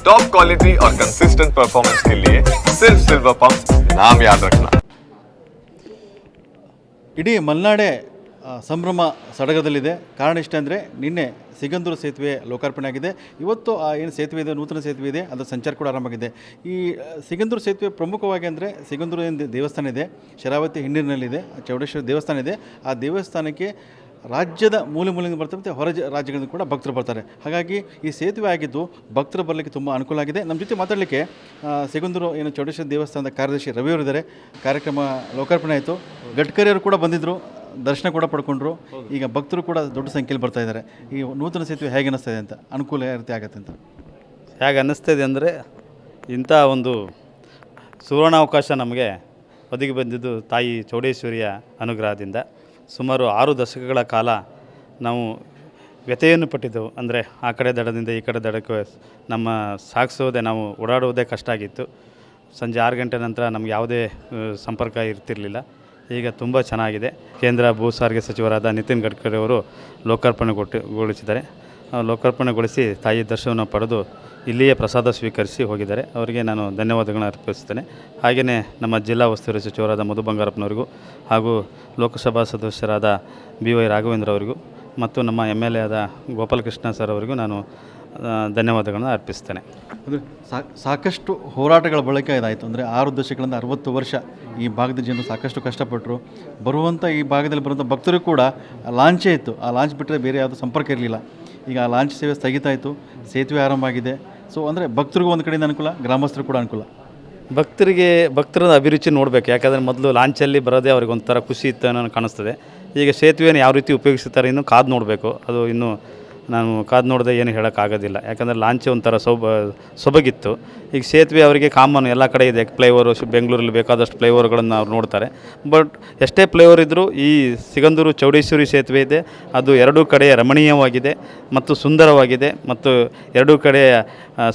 Top quality और consistent performance के लिए सिर्फ सिल्वर पंप नाम याद रखना ಇಡೀ ಮಲೆನಾಡೆ ಆ, ಸಂಭ್ರಮ ಸಡಗರದಲ್ಲಿದೆ ಕಾರಣ ಇಷ್ಟ ಅಂದರೆ ನಿನ್ನೆ ಸಿಗಂದೂರು ಸೇತುವೆ ಲೋಕಾರ್ಪಣೆ ಆಗಿದೆ ಇವತ್ತು ಆ ಏನು ಸೇತುವೆ ಇದೆ ನೂತನ ಸೇತುವೆ ಇದೆ ಅದರ ಸಂಚಾರ ಕೂಡ ಆರಂಭವಾಗಿದೆ ಈ ಆ, ಸಿಗಂದೂರು ಸೇತುವೆ ಪ್ರಮುಖವಾಗಿ ಅಂದರೆ ಸಿಗಂದೂರು ಏನು ದೇವಸ್ಥಾನ ಇದೆ ಶರಾವತಿ ಹಿನ್ನೀರಿನಲ್ಲಿದೆ ಚೌಡೇಶ್ವರ ದೇವಸ್ಥಾನ ಇದೆ ಆ ದೇವಸ್ಥಾನಕ್ಕೆ ರಾಜ್ಯದ ಮೂಲೆ ಮೂಲೆಯಿಂದ ಬರ್ತಾರೆ ಮತ್ತು ಹೊರ ರಾಜ್ಯಗಳಿಂದ ಕೂಡ ಭಕ್ತರು ಬರ್ತಾರೆ. ಹಾಗಾಗಿ ಈ ಸೇತುವೆ ಆಗಿದ್ದು ಭಕ್ತರು ಬರಲಿಕ್ಕೆ ತುಂಬ ಅನುಕೂಲ ಆಗಿದೆ. ನಮ್ಮ ಜೊತೆ ಮಾತಾಡಲಿಕ್ಕೆ ಸಿಗುಂದೂರು ಏನು ಚೌಡೇಶ್ವರ ದೇವಸ್ಥಾನದ ಕಾರ್ಯದರ್ಶಿ ರವಿಯವರು ಇದ್ದಾರೆ ಕಾರ್ಯಕ್ರಮ ಲೋಕಾರ್ಪಣೆ ಆಯಿತು. ಗಡ್ಕರಿಯವರು ಕೂಡ ಬಂದಿದ್ದರು ದರ್ಶನ ಕೂಡ ಪಡ್ಕೊಂಡ್ರು. ಈಗ ಭಕ್ತರು ಕೂಡ ದೊಡ್ಡ ಸಂಖ್ಯೆಯಲ್ಲಿ ಬರ್ತಾ ಇದ್ದಾರೆ. ಈ ನೂತನ ಸೇತುವೆ ಹೇಗೆ ಅನ್ನಿಸ್ತಾ ಇದೆ ಅಂತ, ಅನುಕೂಲ ಯಾವ ರೀತಿ ಆಗುತ್ತೆ ಅಂತ. ಹೇಗೆ ಅನ್ನಿಸ್ತಿದೆ ಅಂದರೆ ಇಂಥ ಒಂದು ಸುವರ್ಣಾವಕಾಶ ನಮಗೆ ಒದಗಿ ಬಂದಿದ್ದು ತಾಯಿ ಚೌಡೇಶ್ವರಿಯ ಅನುಗ್ರಹದಿಂದ. ಸುಮಾರು ಆರು ದಶಕಗಳ ಕಾಲ ನಾವು ವ್ಯಥೆಯನ್ನು ಪಟ್ಟಿದ್ದೆವು. ಅಂದರೆ ಆ ಕಡೆ ದಡದಿಂದ ಈ ಕಡೆ ದಡಕ್ಕೆ ನಮ್ಮ ಸಾಗಿಸೋದೇ ನಾವು ಓಡಾಡುವುದೇ ಕಷ್ಟ ಆಗಿತ್ತು. ಸಂಜೆ ಆರು ಗಂಟೆ ನಂತರ ನಮ್ಗೆ ಯಾವುದೇ ಸಂಪರ್ಕ ಇರ್ತಿರಲಿಲ್ಲ. ಈಗ ತುಂಬ ಚೆನ್ನಾಗಿದೆ. ಕೇಂದ್ರ ಭೂ ಸಾರಿಗೆ ಸಚಿವರಾದ ನಿತಿನ್ ಗಡ್ಕರಿ ಅವರು ಲೋಕಾರ್ಪಣೆಗೊಳಿಸಿದ್ದಾರೆ ಆ, ಲೋಕಾರ್ಪಣೆಗೊಳಿಸಿ ತಾಯಿ ದರ್ಶನವನ್ನು ಪಡೆದು ಇಲ್ಲಿಯೇ ಪ್ರಸಾದ ಸ್ವೀಕರಿಸಿ ಹೋಗಿದ್ದಾರೆ. ಅವರಿಗೆ ನಾನು ಧನ್ಯವಾದಗಳನ್ನು ಅರ್ಪಿಸ್ತೇನೆ ಹಾಗೆಯೇ ನಮ್ಮ ಜಿಲ್ಲಾ ಉಸ್ತುವಾರಿ ಸಚಿವರಾದ ಮಧು ಬಂಗಾರಪ್ಪನವರಿಗೂ ಹಾಗೂ ಲೋಕಸಭಾ ಸದಸ್ಯರಾದ ಬಿ ವೈ ರಾಘವೇಂದ್ರ ಅವರಿಗೂ ಮತ್ತು ನಮ್ಮ ಎಂ ಎಲ್ ಎ ಆದ ಗೋಪಾಲಕೃಷ್ಣ ಸರ್ ಅವರಿಗೂ ನಾನು ಧನ್ಯವಾದಗಳನ್ನು ಅರ್ಪಿಸ್ತೇನೆ ಅಂದರೆ ಸಾಕಷ್ಟು ಹೋರಾಟಗಳ ಬಳಿಕ ಇದಾಯಿತು. ಅಂದರೆ ಆರು ದಶಕಗಳಿಂದ ಅರವತ್ತು ವರ್ಷ ಈ ಭಾಗದ ಜನರು ಸಾಕಷ್ಟು ಕಷ್ಟಪಟ್ಟರು ಬರುವಂಥ ಈ ಭಾಗದಲ್ಲಿ ಬರುವಂಥ ಭಕ್ತರು ಕೂಡ ಲಾಂಚೇ ಇತ್ತು. ಆ ಲಾಂಚ್ ಬಿಟ್ಟರೆ ಬೇರೆ ಯಾವುದೂ ಸಂಪರ್ಕ ಇರಲಿಲ್ಲ. ಈಗ ಲಾಂಚ್ ಸೇವೆ ಸ್ಥಗಿತ ಆಯಿತು, ಸೇತುವೆ ಆರಂಭ ಆಗಿದೆ. ಸೊ ಅಂದರೆ ಭಕ್ತರಿಗೂ ಒಂದು ಕಡೆಯಿಂದ ಅನುಕೂಲ ಗ್ರಾಮಸ್ಥರು ಕೂಡ ಅನುಕೂಲ. ಭಕ್ತರಿಗೆ ಭಕ್ತರ ಅಭಿರುಚಿ ನೋಡಬೇಕು. ಯಾಕಂದರೆ ಮೊದಲು ಲಾಂಚಲ್ಲಿ ಬರೋದೇ ಅವ್ರಿಗೆ ಒಂಥರ ಖುಷಿ ಇತ್ತು ಅನ್ನೋ ಕಾಣಿಸ್ತದೆ. ಈಗ ಸೇತುವೆಯನ್ನು ಯಾವ ರೀತಿ ಉಪಯೋಗಿಸ್ತಾರೆ, ಇನ್ನೂ ಕಾದು ನೋಡಬೇಕು. ಅದು ಇನ್ನೂ ನಾನು ಕಾದು ನೋಡದೆ ಏನು ಹೇಳೋಕ್ಕಾಗೋದಿಲ್ಲ ಯಾಕಂದರೆ ಲಾಂಚ್ ಒಂಥರ ಸೊಬ ಸೊಬಗಿತ್ತು. ಈಗ ಸೇತುವೆ ಅವರಿಗೆ ಕಾಮನ್ ಎಲ್ಲ ಕಡೆ ಇದೆ. ಫ್ಲೈಓವರು ಬೆಂಗಳೂರಲ್ಲಿ ಬೇಕಾದಷ್ಟು ಫ್ಲೈಓವರ್ಗಳನ್ನು ಅವ್ರು ನೋಡ್ತಾರೆ. ಬಟ್ ಎಷ್ಟೇ ಫ್ಲೈಓವರ್ ಇದ್ದರೂ ಈ ಸಿಗಂದೂರು ಚೌಡೇಶ್ವರಿ ಸೇತುವೆ ಇದೆ. ಅದು ಎರಡೂ ಕಡೆ ರಮಣೀಯವಾಗಿದೆ ಮತ್ತು ಸುಂದರವಾಗಿದೆ ಮತ್ತು ಎರಡೂ ಕಡೆ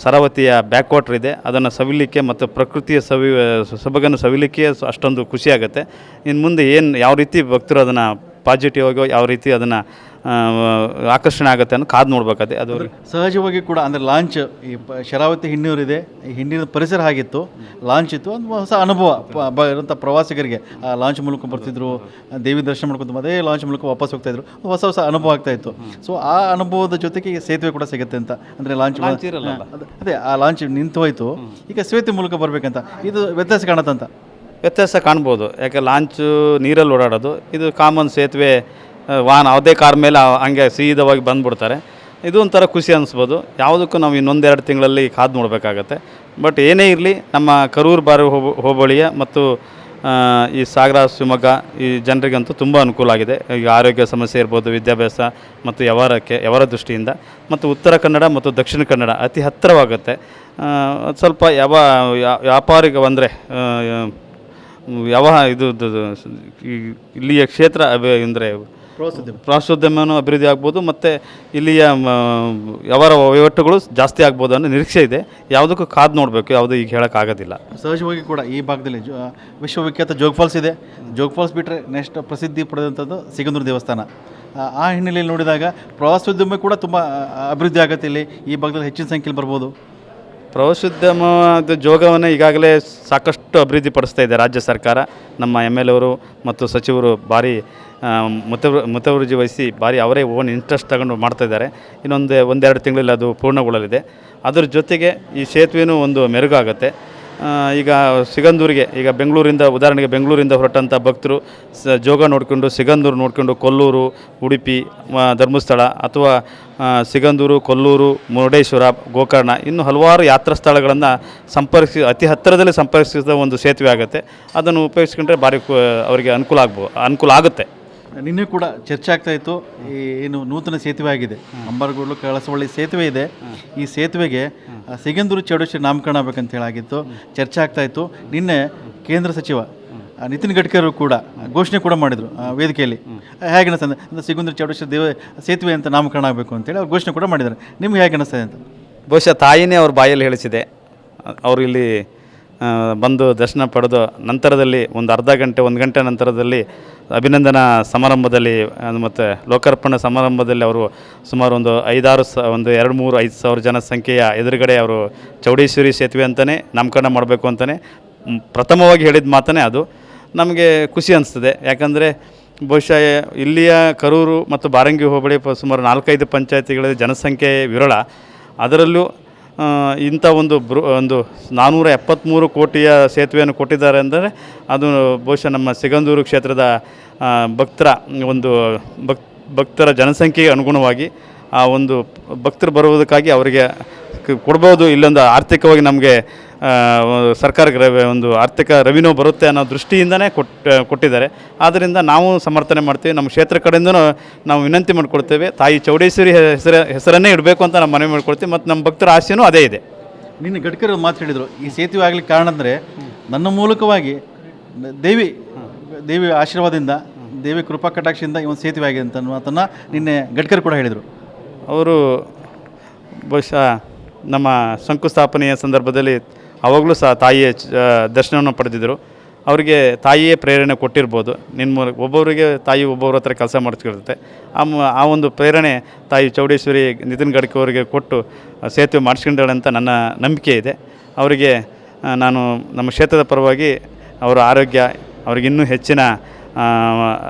ಸರವತಿಯ ಬ್ಯಾಕ್ ವಾಟರ್ ಇದೆ. ಅದನ್ನು ಸವಿಲಿಕ್ಕೆ ಮತ್ತು ಪ್ರಕೃತಿಯ ಸವಿ, ಸೊಬಗನ್ನು ಸವಿಲಿಕ್ಕೆ ಅಷ್ಟೊಂದು ಖುಷಿಯಾಗುತ್ತೆ ಇನ್ನು ಮುಂದೆ ಏನು, ಯಾವ ರೀತಿ ಭಕ್ತರು ಅದನ್ನು ಪಾಸಿಟಿವ್ ಆಗಿ ಯಾವ ರೀತಿ ಅದನ್ನು ಆಕರ್ಷಣೆ ಆಗುತ್ತೆ ಅನ್ನೋ ಕಾದು ನೋಡ್ಬೇಕಾದ್ರೆ ಅದು ಸಹಜವಾಗಿ ಕೂಡ ಅಂದರೆ ಲಾಂಚ್ ಈ ಪ- ಶರಾವತಿ ಹಿನ್ನೀರು ಇದೆ ಈ ಹಿನ್ನೀರಿನ ಪರಿಸರ ಆಗಿತ್ತು ಲಾಂಚ್ ಇತ್ತು ಒಂದು ಹೊಸ ಅನುಭವ ಪ- ಬ ಇರುವಂಥ ಪ್ರವಾಸಿಗರಿಗೆ. ಆ ಲಾಂಚ್ ಮೂಲಕ ಬರ್ತಿದ್ರು ಆ ದೇವಿ ದರ್ಶನ ಮಾಡ್ಕೊಂಡು ಅದೇ ಲಾಂಚ್ ಮೂಲಕ ವಾಪಸ್ ಹೋಗ್ತಾ ಇದ್ರು. ಹೊಸ ಹೊಸ ಅನುಭವ ಆಗ್ತಾ ಇತ್ತು. ಸೊ ಆ ಅನುಭವದ ಜೊತೆಗೆ ಈ ಸೇತುವೆ ಕೂಡ ಸಿಗುತ್ತೆ ಅಂತ. ಅಂದರೆ ಲಾಂಚ್ ಅದೇ ಆ ಲಾಂಚ್ ನಿಂತು ಹೋಯ್ತು. ಈಗ ಸೇತುವೆ ಮೂಲಕ ಬರ್ಬೇಕಂತ. ಇದು ವ್ಯತ್ಯಾಸ ಕಾಣತ್ತಂತ? ವ್ಯತ್ಯಾಸ ಕಾಣ್ಬೋದು. ಯಾಕೆ ಲಾಂಚು ನೀರಲ್ಲಿ ಓಡಾಡೋದು. ಇದು ಕಾಮನ್ ಸೇತುವೆ ವಾಹನ, ಯಾವುದೇ ಕಾರ್ ಮೇಲೆ ಹಂಗೆ ಸೀದವಾಗಿ ಬಂದುಬಿಡ್ತಾರೆ. ಇದು ಒಂಥರ ಖುಷಿ ಅನಿಸ್ಬೋದು. ಯಾವುದಕ್ಕೂ ನಾವು ಇನ್ನೊಂದೆರಡು ತಿಂಗಳಲ್ಲಿ ಕಾದು ನೋಡಬೇಕಾಗತ್ತೆ. ಬಟ್ ಏನೇ ಇರಲಿ, ನಮ್ಮ ಕರೂರು ಬಾರಿ ಹೋಬ, ಹೋಬಳಿಯ ಮತ್ತು ಈ ಸಾಗರ, ಶಿವಮೊಗ್ಗ ಈ ಜನರಿಗಂತೂ ತುಂಬ ಅನುಕೂಲ ಆಗಿದೆ. ಈಗ ಆರೋಗ್ಯ ಸಮಸ್ಯೆ ಇರ್ಬೋದು, ವಿದ್ಯಾಭ್ಯಾಸ ಮತ್ತು ವ್ಯವಹಾರಕ್ಕೆ, ವ್ಯವಹಾರ ದೃಷ್ಟಿಯಿಂದ ಮತ್ತು ಉತ್ತರ ಕನ್ನಡ ಮತ್ತು ದಕ್ಷಿಣ ಕನ್ನಡ ಅತಿ ಹತ್ತಿರವಾಗುತ್ತೆ. ಸ್ವಲ್ಪ ಯಾವ ವ್ಯಾಪಾರಿಗೆ ವ್ಯಾಪಾರಿಕ ಯಾವ ಇದು ಇದು- ಇದು ಈ- ಇಲ್ಲಿಯ ಕ್ಷೇತ್ರ ಅಂದರೆ ಪ್ರವಾಸೋದ್ಯಮ. ಪ್ರವಾಸೋದ್ಯಮನೂ ಅಭಿವೃದ್ಧಿ ಆಗ್ಬೋದು ಮತ್ತು ಇಲ್ಲಿಯ ಮ, ವ್ಯವಹಾರ ವಹಿವಾಟುಗಳು ಜಾಸ್ತಿ ಆಗ್ಬೋದು ಅನ್ನೋ ನಿರೀಕ್ಷೆ ಇದೆ. ಯಾವುದಕ್ಕೂ ಕಾದು ನೋಡಬೇಕು ಯಾವುದು ಈಗ ಹೇಳೋಕ್ಕಾಗೋದಿಲ್ಲ. ಸಹಜವಾಗಿ ಕೂಡ ಈ ಭಾಗದಲ್ಲಿ ಜೋ ವಿಶ್ವವಿಖ್ಯಾತ ಜೋಗ್ ಫಾಲ್ಸ್ ಇದೆ. ಜೋಗ್ ಫಾಲ್ಸ್ ಬಿಟ್ಟರೆ ನೆಕ್ಸ್ಟ್ ಪ್ರಸಿದ್ಧಿ ಪಡೆದಂಥದ್ದು ಸಿಗಂದೂರು ದೇವಸ್ಥಾನ. ಆ- ಆ ಹಿನ್ನೆಲೆಯಲ್ಲಿ ನೋಡಿದಾಗ ಪ್ರವಾಸೋದ್ಯಮ ಕೂಡ ತುಂಬ ಅಭಿವೃದ್ಧಿ ಆಗುತ್ತೆ ಇಲ್ಲಿ. ಈ ಭಾಗದಲ್ಲಿ ಹೆಚ್ಚಿನ ಸಂಖ್ಯೆಯಲ್ಲಿ ಬರ್ಬೋದು. ಪ್ರವಾಸೋದ್ಯಮದ ಜೋಗವನ್ನು ಈಗಾಗಲೇ ಸಾಕಷ್ಟು ಅಭಿವೃದ್ಧಿ ಪಡಿಸ್ತಾ ಇದೆ ರಾಜ್ಯ ಸರ್ಕಾರ. ನಮ್ಮ ಎಂ ಎಲ್ ಎವರು ಮತ್ತು ಸಚಿವರು ಭಾರಿ ಮುತವ ಮುತುವರ್ಜಿ ವಹಿಸಿ ಭಾರಿ ಅವರೇ ಓನ್ ಇಂಟ್ರೆಸ್ಟ್ ತಗೊಂಡು ಮಾಡ್ತಾ ಇದ್ದಾರೆ. ಇನ್ನೊಂದು ಒಂದೆರಡು ತಿಂಗಳಲ್ಲಿ ಅದು ಪೂರ್ಣಗೊಳ್ಳಲಿದೆ. ಅದರ ಜೊತೆಗೆ ಈ ಸೇತುವೆನೂ ಒಂದು ಮೆರುಗಾಗುತ್ತೆ. ಈಗ ಸಿಗಂದೂರಿಗೆ, ಈಗ ಬೆಂಗಳೂರಿಂದ, ಉದಾಹರಣೆಗೆ ಬೆಂಗಳೂರಿಂದ ಹೊರಟಂಥ ಭಕ್ತರು, ಸ, ಜೋಗ ನೋಡಿಕೊಂಡು, ಸಿಗಂದೂರು ನೋಡಿಕೊಂಡು ಕೊಲ್ಲೂರು, ಉಡುಪಿ ಧರ್ಮಸ್ಥಳ ಅಥವಾ ಸಿಗಂದೂರು, ಕೊಲ್ಲೂರು, ಮುರುಡೇಶ್ವರ, ಗೋಕರ್ಣ ಇನ್ನು ಹಲವಾರು ಯಾತ್ರಾ ಸ್ಥಳಗಳನ್ನು ಸಂಪರ್ಕಿಸಿ, ಅತಿ ಹತ್ತಿರದಲ್ಲಿ ಸಂಪರ್ಕಿಸಿದ ಒಂದು ಸೇತುವೆ ಆಗುತ್ತೆ. ಅದನ್ನು ಉಪಯೋಗಿಸ್ಕೊಂಡ್ರೆ ಭಾರಿ ಅವರಿಗೆ ಅನುಕೂಲ ಆಗ್ಬೋ, ಅನುಕೂಲ ಆಗುತ್ತೆ. ನಿನ್ನೆ ಕೂಡ ಚರ್ಚೆ ಆಗ್ತಾ ಇತ್ತು. ಈ ಏನು ನೂತನ ಸೇತುವೆ ಆಗಿದೆ ಅಂಬಾರಗೋಡ್ಲು ಕಳಸವಳ್ಳಿ ಸೇತುವೆ ಇದೆ. ಈ ಸೇತುವೆಗೆ ಸಿಗಂದೂರು ಚೌಡೇಶ್ವರಿ ನಾಮಕರಣ ಆಗಬೇಕಂತ ಹೇಳಾಗಿತ್ತು. ಚರ್ಚೆ ಆಗ್ತಾ ಇತ್ತು. ನಿನ್ನೆ ಕೇಂದ್ರ ಸಚಿವ ನಿತಿನ್ ಗಡ್ಕರಿ ಕೂಡ ಘೋಷಣೆ ಕೂಡ ಮಾಡಿದರು ವೇದಿಕೆಯಲ್ಲಿ. ಹೇಗೆ ಅನಿಸ್ತದೆ ಅಂದರೆ ಸಿಗಂದೂರು ಚೌಡೇಶ್ವರಿ ದೇವ, ಸೇತುವೆ ಅಂತ ನಾಮಕರಣ ಆಗಬೇಕು ಅಂತೇಳಿ ಅವ್ರು ಘೋಷಣೆ ಕೂಡ ಮಾಡಿದ್ದಾರೆ. ನಿಮ್ಗೆ ಹೇಗೆ ಅನಿಸ್ತದೆ ಅಂತ? ಬಹುಶಃ ತಾಯಿನೇ ಅವ್ರ ಬಾಯಲ್ಲಿ ಹೇಳಿಸಿದೆ. ಅವರು ಇಲ್ಲಿ ಬಂದು ದರ್ಶನ ಪಡೆದು ನಂತರದಲ್ಲಿ ಒಂದು ಅರ್ಧ ಗಂಟೆ, ಒಂದು ಗಂಟೆ ನಂತರದಲ್ಲಿ ಅಭಿನಂದನಾ ಸಮಾರಂಭದಲ್ಲಿ ಮತ್ತು ಲೋಕಾರ್ಪಣೆ ಸಮಾರಂಭದಲ್ಲಿ ಅವರು ಸುಮಾರು ಒಂದು ಐದಾರು ಸ, ಒಂದು ಎರಡು ಮೂರು ಐದು ಸಾವಿರ ಜನಸಂಖ್ಯೆಯ ಎದುರುಗಡೆ ಅವರು ಚೌಡೇಶ್ವರಿ ಸೇತುವೆ ಅಂತಲೇ ನಾಮಕರಣ ಮಾಡಬೇಕು ಅಂತಲೇ ಪ್ರಥಮವಾಗಿ ಹೇಳಿದ ಮಾತನೇ ಅದು. ನಮಗೆ ಖುಷಿ ಅನಿಸ್ತದೆ. ಯಾಕಂದರೆ ಬಹುಶಃ ಇಲ್ಲಿಯ ಕರೂರು ಮತ್ತು ಬಾರಂಗಿ ಹೋಬಳಿ ಸುಮಾರು ನಾಲ್ಕೈದು ಪಂಚಾಯತಿಗಳಲ್ಲಿ ಜನಸಂಖ್ಯೆ ವಿರಳ. ಅದರಲ್ಲೂ ಇಂಥ ಒಂದು ಬೃ ಒಂದು ನಾನ್ನೂರ ಎಪ್ಪತ್ತ್ಮೂರು ಕೋಟಿಯ ಸೇತುವೆಯನ್ನು ಕೊಟ್ಟಿದ್ದಾರೆ ಅಂದರೆ ಅದು ಬಹುಶಃ ನಮ್ಮ ಸಿಗಂದೂರು ಕ್ಷೇತ್ರದ ಭಕ್ತರ ಒಂದು ಭಕ್ ಭಕ್ತರ ಜನಸಂಖ್ಯೆಗೆ ಅನುಗುಣವಾಗಿ ಆ ಒಂದು ಭಕ್ತರು ಬರುವುದಕ್ಕಾಗಿ ಅವರಿಗೆ ಕೊಡ್ಬೋದು ಇಲ್ಲೊಂದು ಆರ್ಥಿಕವಾಗಿ ನಮಗೆ ಸರ್ಕಾರಕ್ಕೆ ರವೆ ಒಂದು ಆರ್ಥಿಕ ರೆವಿನ್ಯೂ ಬರುತ್ತೆ ಅನ್ನೋ ದೃಷ್ಟಿಯಿಂದನೇ ಕೊಟ್ಟು ಕೊಟ್ಟಿದ್ದಾರೆ. ಆದ್ದರಿಂದ ನಾವು ಸಮರ್ಥನೆ ಮಾಡ್ತೀವಿ. ನಮ್ಮ ಕ್ಷೇತ್ರ ಕಡೆಯಿಂದನೂ ನಾವು ವಿನಂತಿ ಮಾಡಿಕೊಡ್ತೇವೆ ತಾಯಿ ಚೌಡೇಶ್ವರಿ ಹೆಸರ ಹೆಸರನ್ನೇ ಇಡಬೇಕು ಅಂತ ನಾವು ಮನವಿ ಮಾಡ್ಕೊಳ್ತೀವಿ. ಮತ್ತು ನಮ್ಮ ಭಕ್ತರ ಆಸೆಯೂ ಅದೇ ಇದೆ. ನಿನ್ನ ಗಡ್ಕರಿ ಮಾತು ಹೇಳಿದರು. ಈ ಸೇತುವೆ ಆಗಲಿಕ್ಕೆ ಕಾರಣ ಅಂದರೆ ನನ್ನ ಮೂಲಕವಾಗಿ ದೇವಿ ದೇವಿ ಆಶೀರ್ವಾದದಿಂದ ದೇವಿ ಕೃಪಾ ಕಟಾಕ್ಷದಿಂದ ಈ ಒಂದು ಸೇತುವೆ ಆಗಿದೆ ಅಂತ ಮಾತನ್ನು ನಿನ್ನೆ ಗಡ್ಕರಿ ಕೂಡ ಹೇಳಿದರು. ಅವರು ಬಹುಶಃ ನಮ್ಮ ಶಂಕುಸ್ಥಾಪನೆಯ ಸಂದರ್ಭದಲ್ಲಿ ಅವಾಗಲೂ ಸಹ ತಾಯಿಯ ದರ್ಶನವನ್ನು ಪಡೆದಿದ್ದರು. ಅವರಿಗೆ ತಾಯಿಯೇ ಪ್ರೇರಣೆ ಕೊಟ್ಟಿರ್ಬೋದು. ನಿನ್ನ ಮೂಲಕ ಒಬ್ಬೊಬ್ಬರಿಗೆ ತಾಯಿ ಒಬ್ಬೊಬ್ಬರ ಹತ್ರ ಕೆಲಸ ಮಾಡ್ತಿರುತ್ತೆ ಆ ಆ ಒಂದು ಪ್ರೇರಣೆ ತಾಯಿ ಚೌಡೇಶ್ವರಿ, ನಿತಿನ್ ಗಡ್ಕರಿ ಅವರಿಗೆ ಕೊಟ್ಟು ಸೇತುವೆ ಮಾಡಿಸ್ಕೊಂಡಾಳೆ ಅಂತ ನನ್ನ ನಂಬಿಕೆ ಇದೆ. ಅವರಿಗೆ ನಾನು ನಮ್ಮ ಕ್ಷೇತ್ರದ ಪರವಾಗಿ ಅವರ ಆರೋಗ್ಯ, ಅವ್ರಿಗೆ ಇನ್ನೂ ಹೆಚ್ಚಿನ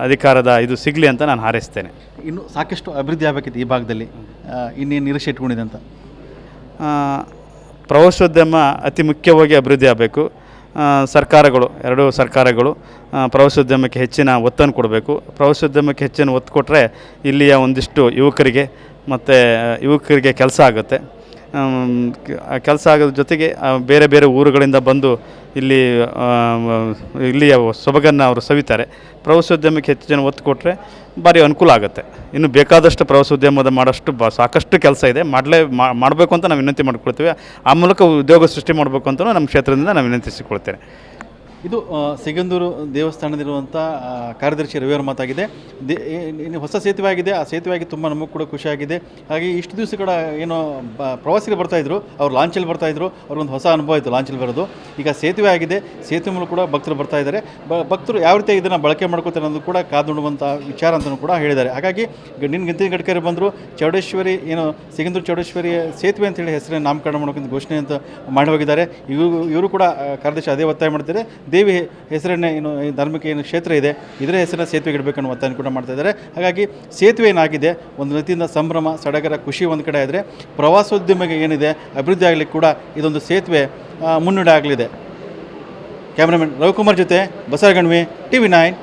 ಅಧಿಕಾರದ ಇದು ಸಿಗಲಿ ಅಂತ ನಾನು ಹಾರೈಸ್ತೇನೆ. ಇನ್ನು ಸಾಕಷ್ಟು ಅಭಿವೃದ್ಧಿ ಆಗಬೇಕಿತ್ತು ಈ ಭಾಗದಲ್ಲಿ. ಇನ್ನೇನು ನಿರೀಕ್ಷೆ ಇಟ್ಕೊಂಡಿದೆ ಅಂತ? ಪ್ರವಾಸೋದ್ಯಮ ಅತಿ ಮುಖ್ಯವಾಗಿ ಅಭಿವೃದ್ಧಿ ಆಗಬೇಕು. ಸರ್ಕಾರಗಳು, ಎರಡೂ ಸರ್ಕಾರಗಳು ಪ್ರವಾಸೋದ್ಯಮಕ್ಕೆ ಹೆಚ್ಚಿನ ಒತ್ತನ್ನು ಕೊಡಬೇಕು. ಪ್ರವಾಸೋದ್ಯಮಕ್ಕೆ ಹೆಚ್ಚಿನ ಒತ್ತು ಕೊಟ್ಟರೆ ಇಲ್ಲಿಯ ಒಂದಿಷ್ಟು ಯುವಕರಿಗೆ ಮತ್ತು ಯುವಕರಿಗೆ ಕೆಲಸ ಆಗುತ್ತೆ. ಕೆಲಸ ಆಗೋದ್ರ ಜೊತೆಗೆ ಬೇರೆ ಬೇರೆ ಊರುಗಳಿಂದ ಬಂದು ಇಲ್ಲಿ ಇಲ್ಲಿಯ ಸೊಬಗನ್ನು ಅವರು ಸವಿತಾರೆ. ಪ್ರವಾಸೋದ್ಯಮಕ್ಕೆ ಹೆಚ್ಚು ಜನ ಒತ್ತು ಕೊಟ್ಟರೆ ಭಾರಿ ಅನುಕೂಲ ಆಗುತ್ತೆ. ಇನ್ನು ಬೇಕಾದಷ್ಟು ಪ್ರವಾಸೋದ್ಯಮದ ಮಾಡೋಷ್ಟು ಬ, ಸಾಕಷ್ಟು ಕೆಲಸ ಇದೆ. ಮಾಡಲೇ ಮಾಡಬೇಕು ಅಂತ ನಾವು ವಿನಂತಿ ಮಾಡ್ಕೊಳ್ತೀವಿ. ಆ ಮೂಲಕ ಉದ್ಯೋಗ ಸೃಷ್ಟಿ ಮಾಡಬೇಕು ಅಂತಲೂ ನಮ್ಮ ಕ್ಷೇತ್ರದಿಂದ ನಾನು ವಿನಂತಿಸಿಕೊಳ್ತೇನೆ ಇದು ಸಿಗಂದೂರು ದೇವಸ್ಥಾನದಲ್ಲಿರುವಂಥ ಕಾರ್ಯದರ್ಶಿ ರವಿಯವರ ಮಾತಾಗಿದೆ. ದೇ ಹೊಸ ಸೇತುವೆ ಆಗಿದೆ ಆ ಸೇತುವೆ ಆಗಿ ತುಂಬ ನಮಗೂ ಕೂಡ ಖುಷಿಯಾಗಿದೆ ಹಾಗೆ ಇಷ್ಟು ದಿವಸ ಕೂಡ ಏನೋ ಪ್ರವಾಸಿಗರು ಬರ್ತಾಯಿದ್ರು ಅವ್ರು ಲಾಂಚಲ್ಲಿ ಬರ್ತಾಯಿದ್ರು ಅವ್ರಿಗೊಂದು ಹೊಸ ಅನುಭವ ಇತ್ತು ಲಾಂಚಲ್ಲಿ ಬರೋದು. ಈಗ ಸೇತುವೆ ಆಗಿದೆ ಸೇತುವೆ ಮೂಲಕ ಕೂಡ ಭಕ್ತರು ಬರ್ತಾ ಇದ್ದಾರೆ. ಭಕ್ತರು ಯಾವ ರೀತಿ ಇದನ್ನು ಬಳಕೆ ಮಾಡ್ಕೋತಾರೆ ಅನ್ನೋದು ಕೂಡ ಕಾದು ನೋಡುವಂಥ ವಿಚಾರ ಅಂತಲೂ ಕೂಡ ಹೇಳಿದ್ದಾರೆ. ಹಾಗಾಗಿ ನಿನ್ನ ನಿತಿನ್ ಗಡ್ಕರಿ ಬಂದರು. ಚೌಡೇಶ್ವರಿ, ಏನು, ಸಿಗಂದೂರು ಚೌಡೇಶ್ವರಿ ಸೇತುವೆ ಅಂತೇಳಿ ಹೆಸರನ್ನು ನಾಮಕರಣ ಮಾಡೋಕ್ಕಿಂತ ಘೋಷಣೆ ಅಂತ ಮಾಡಿ ಹೋಗಿದ್ದಾರೆ. ಇವರು ಇವರು ಕೂಡ ಕಾರ್ಯದರ್ಶಿ ಅದೇ ಒತ್ತಾಯ ಮಾಡ್ತಾರೆ. ದೇವಿ ಹೆಸರನ್ನೇ ಏನು ಧಾರ್ಮಿಕ ಏನು ಕ್ಷೇತ್ರ ಇದೆ, ಇದರ ಹೆಸರನ್ನ ಸೇತುವೆಗೆ ಇಡಬೇಕನ್ನೋ ಒತ್ತಾಯ ಕೂಡ ಮಾಡ್ತಾ ಇದ್ದಾರೆ. ಹಾಗಾಗಿ ಸೇತುವೆ ಏನಾಗಿದೆ ಒಂದು ರೀತಿಯಿಂದ ಸಂಭ್ರಮ, ಸಡಗರ, ಖುಷಿ ಒಂದು ಕಡೆ ಆದರೆ ಪ್ರವಾಸೋದ್ಯಮಕ್ಕೆ ಏನಿದೆ, ಅಭಿವೃದ್ಧಿ ಆಗಲಿಕ್ಕೆ ಕೂಡ ಇದೊಂದು ಸೇತುವೆ ಮುನ್ನುಡಿ ಆಗಲಿದೆ. ಕ್ಯಾಮ್ರಾಮನ್ ರವಿಕುಮಾರ್ ಜೊತೆ ಬಸವಗಣ್ವಿ ಟಿ ವಿ ನೈನ್.